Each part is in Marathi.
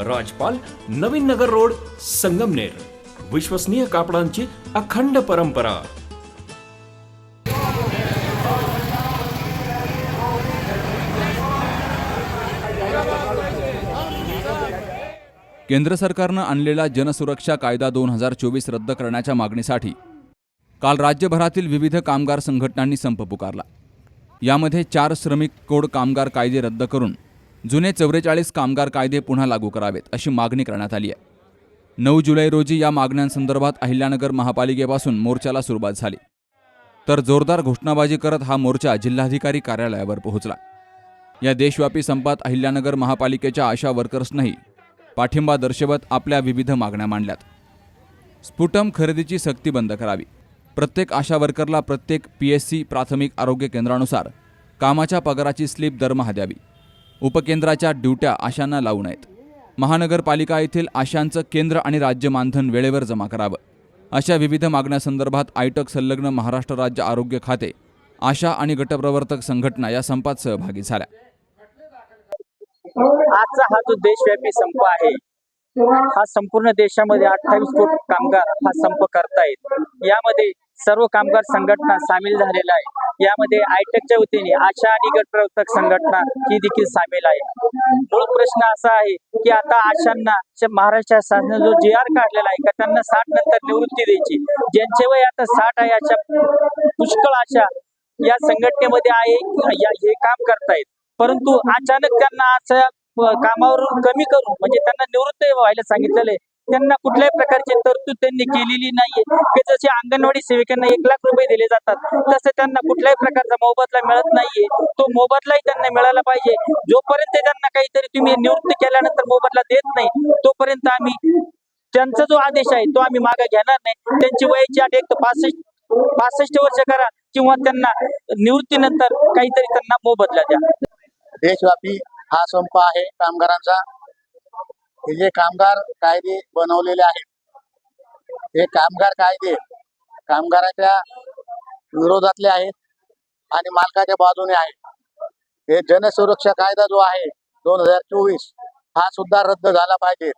राजपाल नवीन नगर रोड संगमनेर. विश्वसनीय कापडांची अखंड परंपरा. केंद्र सरकारनं आणलेला जनसुरक्षा कायदा दोन हजार चोवीस रद्द करण्याच्या मागणीसाठी काल राज्यभरातील विविध कामगार संघटनांनी संप पुकारला. यामध्ये चार श्रमिक कोड कामगार कायदे रद्द करून जुने चौवेचाळीस कामगार कायदे पुन्हा लागू करावेत अशी मागणी करण्यात आली आहे. नऊ जुलै रोजी या मागण्यांसंदर्भात अहिल्यानगर महापालिकेपासून मोर्चाला सुरुवात झाली. तर जोरदार घोषणाबाजी करत हा मोर्चा जिल्हाधिकारी कार्यालयावर पोहोचला. या देशव्यापी संपात अहिल्यानगर महापालिकेच्या आशा वर्कर्सनंही पाठिंबा दर्शवत आपल्या विविध मागण्या मांडल्यात. स्फुटम खरेदीची सक्ती बंद करावी. प्रत्येक आशा वर्करला प्रत्येक पी एस सी प्राथमिक आरोग्य केंद्रानुसार कामाच्या पगाराची स्लिप दरमहा द्यावी. उपकेंद्राच्या ड्युट्या आशांना लावू नयेत. महानगरपालिका येथील आशांचं केंद्र आणि राज्य मानधन वेळेवर जमा करावं. अशा विविध मागण्यासंदर्भात आयटक संलग्न महाराष्ट्र राज्य आरोग्य खाते आशा आणि गटप्रवर्तक संघटना या संपात सहभागी झाल्या. आजचा हा जो देशव्यापी संप आहे हा संपूर्ण देशामध्ये अठ्ठावीस कोटी कामगार हा संप करतायत. यामध्ये सर्व कामगार संघटना सामील झालेल्या आहे. यामध्ये आयटेकच्या वतीने आशा आणि गटप्रवर्तक संघटना ही देखील सामील आहे. मूळ प्रश्न असा आहे की आता आशांना महाराष्ट्र शासनाने जो जी आर काढलेला आहे का त्यांना साठ नंतर निवृत्ती द्यायची? ज्यांचे वय आता साठ आहे अशा पुष्कळ आशा या संघटनेमध्ये आहे की या- हे काम करतायत. परंतु अचानक त्यांना असं कामावरून कमी करून म्हणजे त्यांना निवृत्त व्हायला सांगितलेलं आहे त्यांना कुठल्याही प्रकारची तरतूद त्यांनी केलेली नाहीये. की जसे अंगणवाडी सेविकांना एक लाख रुपये दिले जातात तसं त्यांना कुठल्याही प्रकारचा मोबदला मिळत नाहीये. तो मोबदलाही त्यांना मिळाला पाहिजे. जोपर्यंत त्यांना काहीतरी तुम्ही निवृत्त केल्यानंतर मोबदला देत नाही तोपर्यंत आम्ही त्यांचा जो आदेश आहे तो आम्ही मागे घेणार नाही. त्यांची वयाची आठ एक पासष्ट पासष्ट वर्ष करा किंवा त्यांना निवृत्तीनंतर काहीतरी त्यांना मोबदला द्या. देशव्यापी हा संप आहे कामगारांचा. हे जे कामगार कायदे बनवलेले आहेत हे कामगार कायदे कामगाराच्या विरोधातले आहेत आणि मालकाच्या बाजूने आहेत. हे जनसुरक्षा कायदा जो आहे दोन हजार चोवीस हा सुद्धा रद्द झाला पाहिजे.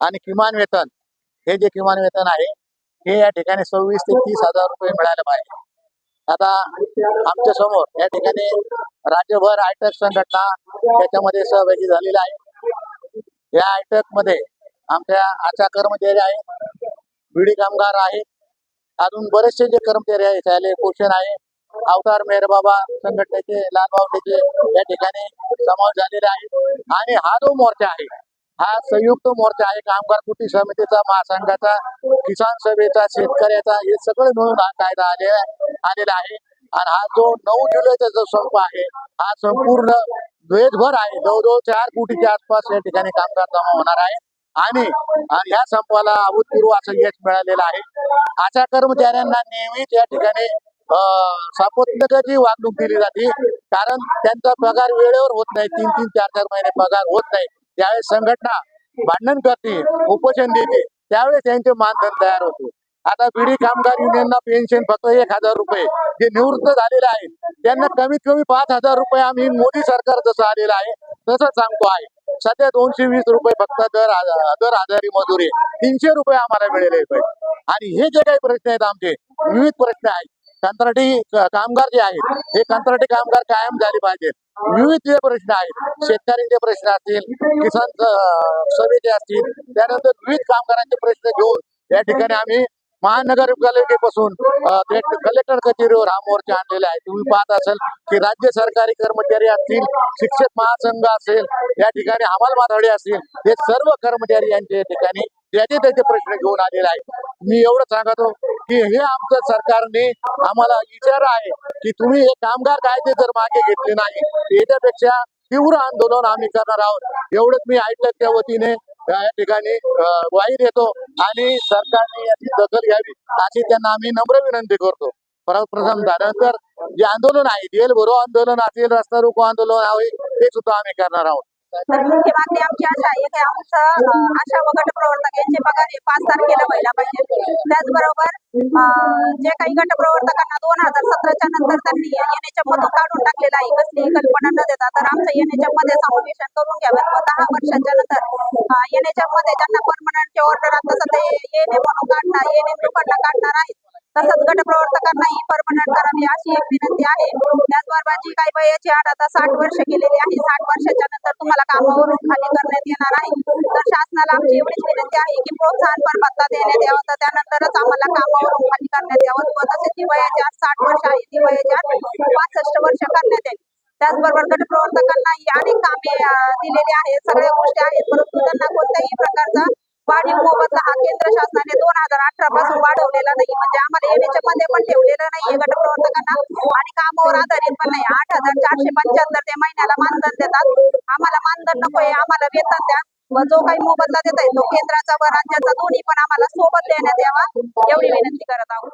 आणि किमान वेतन हे जे किमान वेतन आहे हे या ठिकाणी सव्वीस ते तीस हजार रुपये मिळायला पाहिजे. आता आमच्यासमोर या ठिकाणी राज्यभर आयटक संघटना त्याच्यामध्ये सहभागी झालेल्या आहे या आयटकमध्ये आमच्या आशा कर्मचारी आहेत. बिडी कामगार आहेत. अजून बरेचसे जे कर्मचारी आहेत शालेय पोषण आहे. अवतार मेहरबाबा संघटनेचे लालबावटेचे या ठिकाणी समावेश झालेले आहे आणि हा जो मोर्चा आहे हा संयुक्त मोर्चा आहे. कामगार कृती समितीचा महासंघाचा किसान सभेचा शेतकऱ्याचा हे सगळे मिळून हा कायदा आले आलेला आहे. आणि हा जो नऊ जुलैचा जो संप आहे हा संपूर्ण देशभर आहे. जवळजवळ चार कोटीच्या आसपास या ठिकाणी कामगार जमा होणार आहे. आणि या संपाला अभूतपूर्व असं यश मिळालेलं आहे. अशा कर्मचाऱ्यांना नेहमीच या ठिकाणी अं, सापत्नकाची वागणूक दिली जाते. कारण त्यांचा पगार वेळेवर होत नाही. तीन तीन चार चार महिने पगार होत नाही. त्यावेळेस संघटना भांडण करते उपोषण देते त्यावेळेस त्यांचे मानधन तयार होते. आता बिडी कामगार युनियनला पेन्शन फक्त एक हजार रुपये. जे निवृत्त झालेले आहेत त्यांना कमीत कमी पाच हजार रुपये आम्ही मोदी सरकार जसं आलेलं आहे तसं सांगतो आहे. सध्या दोनशे वीस रुपये फक्त दर दर आजारी मजुरी तीनशे रुपये आम्हाला मिळाले पाहिजे आणि हे जे काही प्रश्न आहेत आमचे विविध प्रश्न आहेत. कंत्राटी कामगार जे आहेत हे कंत्राटी कामगार कायम झाले पाहिजेत. विविध जे प्रश्न आहेत शेतकऱ्यांचे प्रश्न असतील किसान सभेचे असतील त्यानंतर विविध कामगारांचे प्रश्न घेऊन या ठिकाणी आम्ही महानगरपालिकेपासून अ, कलेक्टर कचेरीवर हा मोर्चा आणलेला आहे. तुम्ही पाहत असाल की राज्य सरकारी कर्मचारी असतील शिक्षक महासंघ असेल या ठिकाणी हमाल माथाडी असतील हे सर्व कर्मचारी यांच्या या ठिकाणी त्याचे त्याचे प्रश्न घेऊन आलेले आहेत. मी एवढं सांगतो की हे आमचं सरकारने आम्हाला विचार आहे की तुम्ही हे कामगार कायदे जर मागे घेतले नाही याच्यापेक्षा तीव्र आंदोलन आम्ही करणार आहोत. एवढंच मी ऐकलं त्या वतीने. या ठिकाणी वाईर ग्वाही देतो आणि सरकारने याची दखल घ्यावी अशी त्यांना आम्ही नम्र विनंती करतो. प्रथम त्यानंतर जे आंदोलन आहे जेल भरो आंदोलन असेल रस्ता रोको आंदोलन आहे ते सुद्धा आम्ही करणार आहोत. तर मुख्य आमची अशी आहे की आमचं आशा व गटप्रवर्तक यांचे पगार हे पाच तारखेला व्हायला पाहिजे. त्याचबरोबर अं, जे काही गट प्रवर्तकांना दोन हजार सतराच्या नंतर त्यांनी येण्याच्या मधून काढून टाकलेलं आहे कसलीही कल्पना न देता तर आमचं येण्याच्या मध्ये समावेशन करून घ्यावं. व दहा वर्षाच्या नंतर येण्याच्या मध्ये ज्यांना परमनंट ऑर्डर आता सध्या येणे म्हणून काढणार येणे लोकांना काढणार आहेत. तसंच गट प्रवर्तकांनाही परमनंट करावी अशी एक विनंती आहे. त्याचबरोबर जी काही वयाची आठ आता साठ वर्ष गेलेली आहे साठ वर्षाच्या नंतर तुम्हाला कामावरून खाली करण्यात येणार आहे. तर शासनाला आमची एवढीच विनंती आहे की प्रोत्साहन पर भत्ता देण्यात यावं. तर त्यानंतरच आम्हाला कामावरून खाली करण्यात यावं. व तसेच जी वयाची आठ साठ वर्ष आहे ती वयाची आठ पासष्ट वर्ष करण्यात येईल. त्याचबरोबर गट प्रवर्तकांनाही अनेक कामे दिलेली आहेत. सगळ्या गोष्टी आहेत. परंतु त्यांना कोणत्याही प्रकारचा वाढीव मोबदला हा केंद्र शासनाने दोन हजार अठरा पासून वाढवलेला नाही. म्हणजे आम्हाला येण्याच्या मध्ये पण ठेवलेलं नाहीये गट प्रवर्तकांना आणि कामावर आधारित पण नाही. आठ हजार चारशे पंच्याहत्तर ते महिन्याला मानधन देतात. आम्हाला मानधन नकोय आम्हाला वेतन द्या. जो काही मोबदला देत आहे तो केंद्राचा व राज्याचा दोन्ही पण आम्हाला सोबत देण्यात यावा. एवढी विनंती करत आहोत.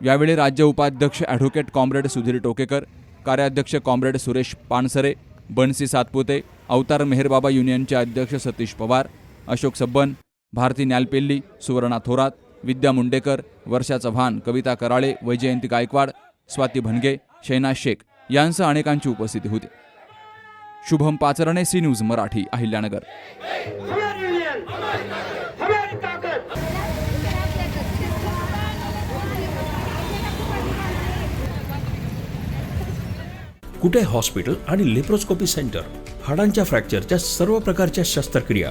यावेळी राज्य उपाध्यक्ष ॲडव्होकेट कॉम्रेड सुधीर टोकेकर कार्याध्यक्ष कॉम्रेड सुरेश पानसरे बनसी सातपुते अवतार मेहरबाबा युनियनचे अध्यक्ष सतीश पवार अशोक सब्बन भारती न्यालपेल्ली सुवर्णा थोरात विद्या मुंडेकर वर्षा चव्हाण कविता कराळे वैजयंती गायकवाड स्वाती भनगे शैना शेख यांसह अनेकांची उपस्थिती होती. Shubham Pacharne C news Marathi Ahilyanagar. Kute hospital आणि लेप्रोस्कोपी सेंटर? हाडांच्या फ्रॅक्चरच्या सर्व प्रकारच्या शस्त्रक्रिया.